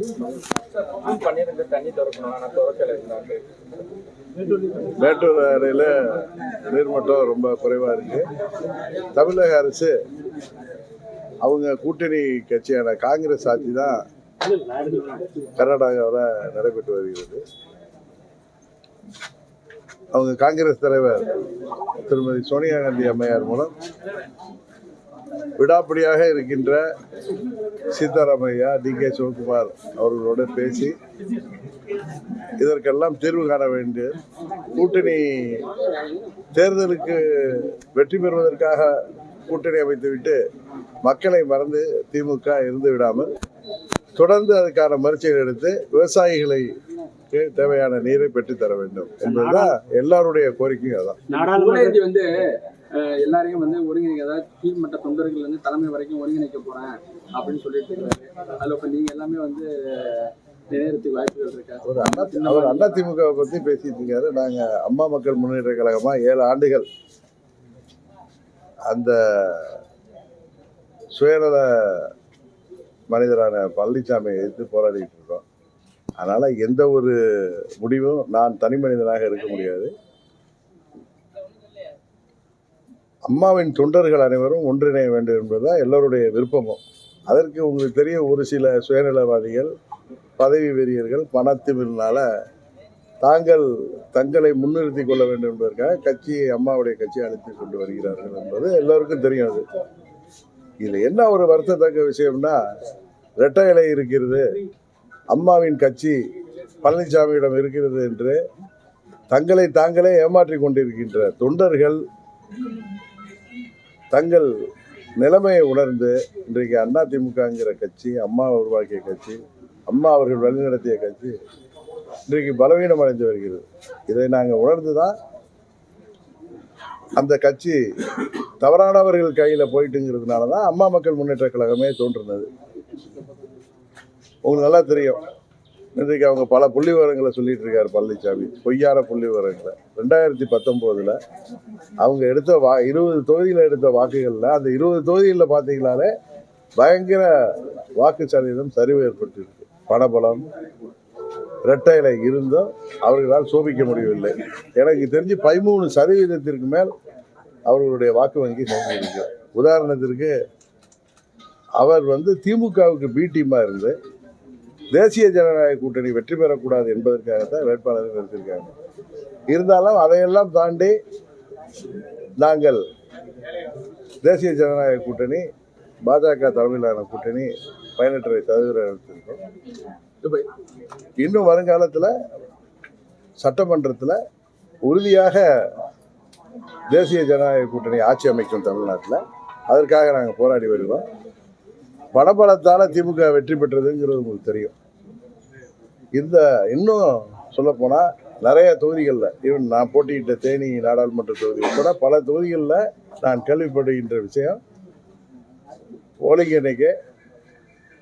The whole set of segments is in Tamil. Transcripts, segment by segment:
ஜூன் தண்ணி திறக்கணும் ஆனால் திறக்கல இருந்தாங்க மேட்டூர் அணையில் நீர்மட்டம் ரொம்ப குறைவாக இருக்குது தமிழக அரசு அவங்க கூட்டணி கட்சியான காங்கிரஸ் ஆட்சி தான் கர்நாடகாவில் நடைபெற்று வருகிறது. அவங்க காங்கிரஸ் தலைவர் திருமதி சோனியா காந்தி அம்மையார் மூலம் விடாப்பிடியாக இருக்கின்ற சீதாராமையா டி கே சிவகுமார் அவர்களோட பேசி இதற்கெல்லாம் தீர்வு காண வேண்டிய கூட்டணி தேர்தலுக்கு வெற்றி பெறுவதற்காக கூட்டணி அமைத்துவிட்டு மக்களை மறந்து திமுக இருந்து விடாமல் தொடர்ந்து அதுக்கான முயற்சிகள் எடுத்து விவசாயிகளை தேவையான நீரை பெற்றுத் தர வேண்டும். என்பதுதான் எல்லாருடைய கோரிக்கையும் அதான். நாடாளுமன்ற வந்து எல்லாரையும் வந்து ஒருங்கிணைக்க அதாவது கீழ்மட்ட தொண்டர்கள் வந்து தலைமை வரைக்கும் ஒருங்கிணைக்க போறேன் அப்படின்னு சொல்லிட்டு இருக்காரு. அதுல இப்ப நீங்க எல்லாமே வந்து நினைறதுக்கு வாய்ப்புகள் இருக்கா? ஒரு அண்ணா அவர் அண்ணா திமுகவை பத்தி பேசிட்டு இருக்காரு. நாங்க அம்மா மக்கள் முன்னேற்ற கழகமா ஏழு ஆண்டுகள் அந்த சுயநல மனிதரான பழனிசாமியை எதிர்த்து போராடிட்டு இருக்கோம். அதனால் எந்த ஒரு முடிவும் நான் தனி மனிதனாக இருக்க முடியாது. அம்மாவின் தொண்டர்கள் அனைவரும் ஒன்றிணைய வேண்டும் என்பதுதான் எல்லோருடைய விருப்பமும். அதற்கு உங்களுக்கு தெரியும் ஒரு சில சுயநலவாதிகள் பதவி வெறியர்கள் பணத்திமிரினால தாங்கள் தங்களை முன்னிறுத்திக் கொள்ள வேண்டும் என்பதற்காக கட்சியை அம்மாவுடைய கட்சியை அழைத்து கொண்டு வருகிறார்கள் என்பது எல்லோருக்கும் தெரியும் அது. இதில் என்ன ஒரு வருத்தத்தக்க விஷயம்னா இரட்டை இலை இருக்கிறது. அம்மாவின் கட்சி பழனிசாமியிடம் இருக்கிறது என்று தங்களை தாங்களே ஏமாற்றிக் கொண்டிருக்கின்ற தொண்டர்கள் தங்கள் நிலைமையை உணர்ந்து இன்றைக்கு அண்ணா திமுகங்கிற கட்சி அம்மா உருவாக்கிய கட்சி அம்மா அவர்கள் வழிநடத்திய கட்சி இன்றைக்கு பலவீனம் அடைந்து வருகிறது. இதை நாங்கள் உணர்ந்து தான் அந்த கட்சி தவறானவர்கள் கையில் போயிட்டுங்கிறதுனால தான் அம்மா மக்கள் முன்னேற்ற கழகமே தோன்றுனது. உங்களுக்கு நல்லா தெரியும். இன்றைக்கு அவங்க பல புள்ளி விவரங்களை சொல்லிட்டு இருக்காரு பழனிசாமி பொய்யான புள்ளி விவரங்களை ரெண்டாயிரத்தி பத்தொம்போதில் அவங்க எடுத்த வா இருபது தொகுதியில் எடுத்த வாக்குகளில் அந்த இருபது தொகுதிகளில் பார்த்தீங்களாலே பயங்கர வாக்கு சதவீதம் சரிவு ஏற்பட்டிருக்கு. பணபலம் இரட்டை இருந்தும் அவர்களால் சோபிக்க முடியவில்லை. எனக்கு தெரிஞ்சு பதிமூணு சதவீதத்திற்கு மேல் அவர்களுடைய வாக்கு வங்கி சேர்ந்திருக்கு உதாரணத்திற்கு அவர் வந்து திமுகவுக்கு பி டீமாக இருந்து தேசிய ஜனநாயக கூட்டணி வெற்றி பெறக்கூடாது என்பதற்காகத்தான் வேட்பாளரை நிறுத்தியிருக்காங்க. இருந்தாலும் அதையெல்லாம் தாண்டி நாங்கள் தேசிய ஜனநாயக கூட்டணி பாஜக தலைமையிலான கூட்டணி பயனற்றை சதவீதம் எடுத்திருக்கோம் துபாய் இன்னும் வருங்காலத்தில் சட்டமன்றத்தில் உறுதியாக தேசிய ஜனநாயக கூட்டணி ஆட்சி அமைக்கும் தமிழ்நாட்டில். அதற்காக நாங்கள் போராடி வருவோம் பணபலத்தால் திமுக வெற்றி பெற்றதுங்கிறது உங்களுக்கு தெரியும். இந்த இன்னும் சொல்லப்போனால் நிறைய தொகுதிகளில் ஈவன் நான் போட்டியிட்ட தேனி நாடாளுமன்ற தொகுதி உட்பட பல தொகுதிகளில் நான் கேள்விப்படுகின்ற விஷயம் போலிங் எண்ணிக்கை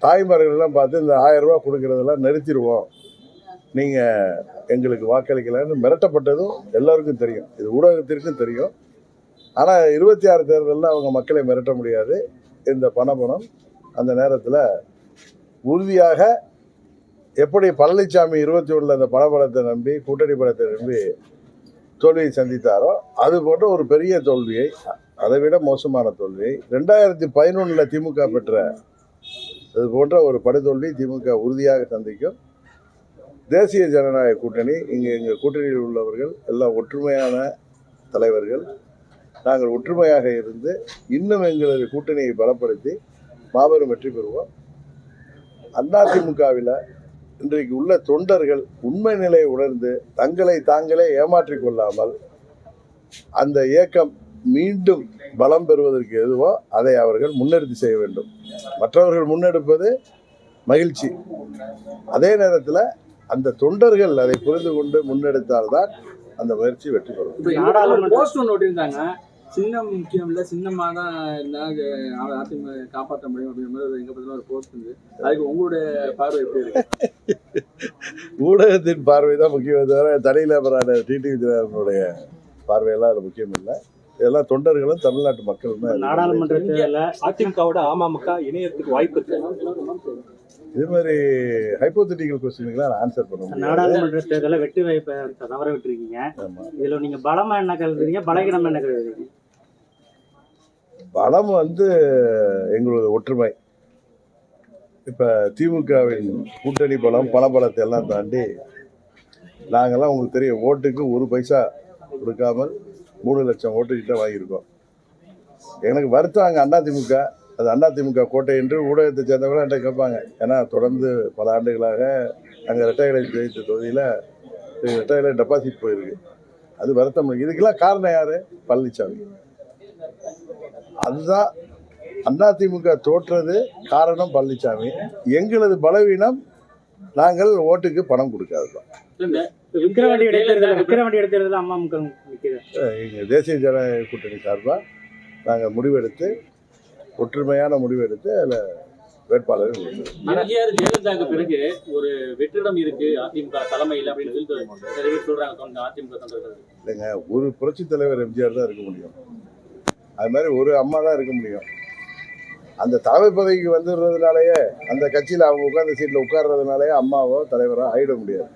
தாய்மார்கள்லாம் பார்த்து இந்த ஆயிரம் ரூபாய் கொடுக்கறதெல்லாம் நிறுத்திடுவோம். நீங்கள் எங்களுக்கு வாக்களிக்கலன்னு மிரட்டப்பட்டதும் எல்லாருக்கும் தெரியும். இது ஊடகத்திற்கும் தெரியும். ஆனால் இருபத்தி ஆறு தேர்தலில் அவங்க மக்களை மிரட்ட முடியாது. இந்த பணபணம் அந்த நேரத்தில் உறுதியாக எப்படி பழனிசாமி இருபத்தி ஒன்றில் அந்த பணபலத்தை நம்பி கூட்டணி பலத்தை நம்பி தோல்வியை சந்தித்தாரோ அது போன்ற ஒரு பெரிய தோல்வியை அதை விட மோசமான தோல்வியை ரெண்டாயிரத்தி பதினொன்றில் திமுக பெற்ற அது போன்ற ஒரு படுதோல்வி திமுக உறுதியாக சந்திக்கும் தேசிய ஜனநாயக கூட்டணி இங்கே எங்கள் கூட்டணியில் உள்ளவர்கள் எல்லாம் ஒற்றுமையான தலைவர்கள் நாங்கள் ஒற்றுமையாக இருந்து இன்னும் எங்களது கூட்டணியை பலப்படுத்தி மாபெரும் வெற்றி பெறுவோம். அதிமுகவில் இன்றைக்கு உள்ள தொண்டர்கள் உண்மை நிலையை உணர்ந்து தங்களை தாங்களே ஏமாற்றிக் கொள்ளாமல் அந்த இயக்கம் மீண்டும் பலம் பெறுவதற்கு எதுவோ அதை அவர்கள் முன்னெடுத்து செய்ய வேண்டும். மற்றவர்கள் முன்னெடுப்பது மகிழ்ச்சி. அதே நேரத்தில் அந்த தொண்டர்கள் அதை புரிந்து கொண்டு முன்னெடுத்தால்தான் அந்த முயற்சி வெற்றி பெறும். சின்னம் முக்கியம் இல்ல சின்னமா தான் அதிமுக காப்பாற்ற முடியும் அப்படிங்கிற மாதிரி ஒரு எங்க பத்தின ஒரு போஸ்ட் இருந்து அதுக்கு உங்களுடைய பார்வை எப்படி இருக்கு? ஊடகத்தின் பார்வை தான் முக்கியம் தவிர தனிநபரான டிடி விஜயனுடைய பார்வையெல்லாம் அதில் முக்கியம் இல்லை. இதெல்லாம் தொண்டர்களும் தமிழ்நாட்டு மக்களும் தான் நாடாளுமன்ற அதிமுகவோட அமமுக இணையத்துக்கு வாய்ப்பு இருக்கு. இது மாதிரி ஹைப்போதெட்டிக்கல் கொஸ்டினுக்குலாம் ஆன்சர் பண்ண நாடாளுமன்ற தேர்தலில் வெற்றி வாய்ப்பை தவற விட்டுருக்கீங்க. இதுல நீங்க பலமா என்ன கருதுறீங்க? பலகீனமா என்ன கருதுறீங்க? பலம் வந்து எங்களது ஒற்றுமை. இப்போ திமுகவின் கூட்டணி பலம் பலபலத்தை எல்லாம் தாண்டி நாங்கள்லாம் உங்களுக்கு தெரியும் ஓட்டுக்கு ஒரு பைசா கொடுக்காமல் மூணு லட்சம் ஓட்டுக்கிட்ட வாங்கியிருக்கோம். எனக்கு வருத்தம் அங்கே அண்ணா திமுக. அது அண்ணா திமுக கோட்டை என்று ஊடகத்தை சேர்ந்தவங்களும் என்கிட்ட கேட்பாங்க. ஏன்னா தொடர்ந்து பல ஆண்டுகளாக அங்கே ரெட்டைகளை ஜெயித்த தொகுதியில் ரெட்டைகளை டெபாசிட் போயிருக்கு. அது வருத்தம். இதுக்கெல்லாம் காரணம் யார்? பழனிசாமி அதுதான் அதிமுக தோற்றது காரணம் பழனிசாமி எங்களது பலவீனம் நாங்கள் ஓட்டுக்கு பணம் அம்மாமுக நிற்குது எங்கள் தேசிய ஜனநாயக கூட்டணி சார்பாக நாங்கள் முடிவெடுத்து ஒற்றுமையான முடிவெடுத்து அதில் வேட்பாளரை ஜெயலலிதாவுக்கு பிறகு ஒரு வெற்றிடம் இருக்கு அதிமுக தலைமையில் அப்படின்னு சொல்லி சொல்றாங்க அதிமுக இல்லைங்க ஒரு புரட்சி தலைவர் எம்ஜிஆர் தான் இருக்க முடியும். அது மாதிரி ஒரு அம்மா தான் இருக்க முடியும். அந்த தலைமை பதவிக்கு வந்துடுறதுனாலயே அந்த கட்சியில் அவங்க உட்கார்ந்த சீட்டில் உட்கார்றதுனாலயே அம்மாவோ தலைவரோ ஆயிட முடியாது.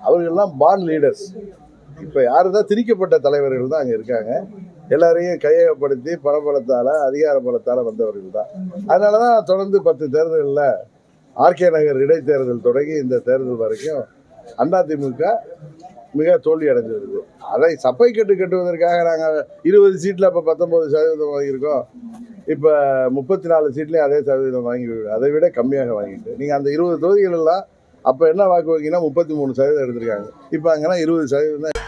அவர்கள்லாம் பான் லீடர்ஸ் இப்போ யாரு தான் திரிக்கப்பட்ட தலைவர்கள் தான் அங்கே இருக்காங்க. எல்லாரையும் கையகப்படுத்தி பணபலத்தால் அதிகார பலத்தால் வந்தவர்கள் தான். அதனால தான் தொடர்ந்து பத்து தேர்தலில் ஆர்கே நகர் இடைத்தேர்தல் தொடங்கி இந்த தேர்தல் வரைக்கும் அதிமுக மிக தோல்வி அடைஞ்சிருக்கு அதை சப்பை கட்டு கட்டுவதற்காக நாங்கள் இருபது சீட்டில் அப்போ பத்தொம்பது சதவீதம் வாங்கியிருக்கோம். இப்போ முப்பத்தி நாலு சீட்லேயும் அதே சதவீதம் வாங்கி அதை விட கம்மியாக வாங்கிட்டு. நீங்கள் அந்த இருபது தொகுதிகள் எல்லாம் அப்போ என்ன வாக்கு வாங்கினா முப்பத்தி மூணு சதவீதம் எடுத்திருக்காங்க. இப்போ அங்கேனா இருபது சதவீதம் தான்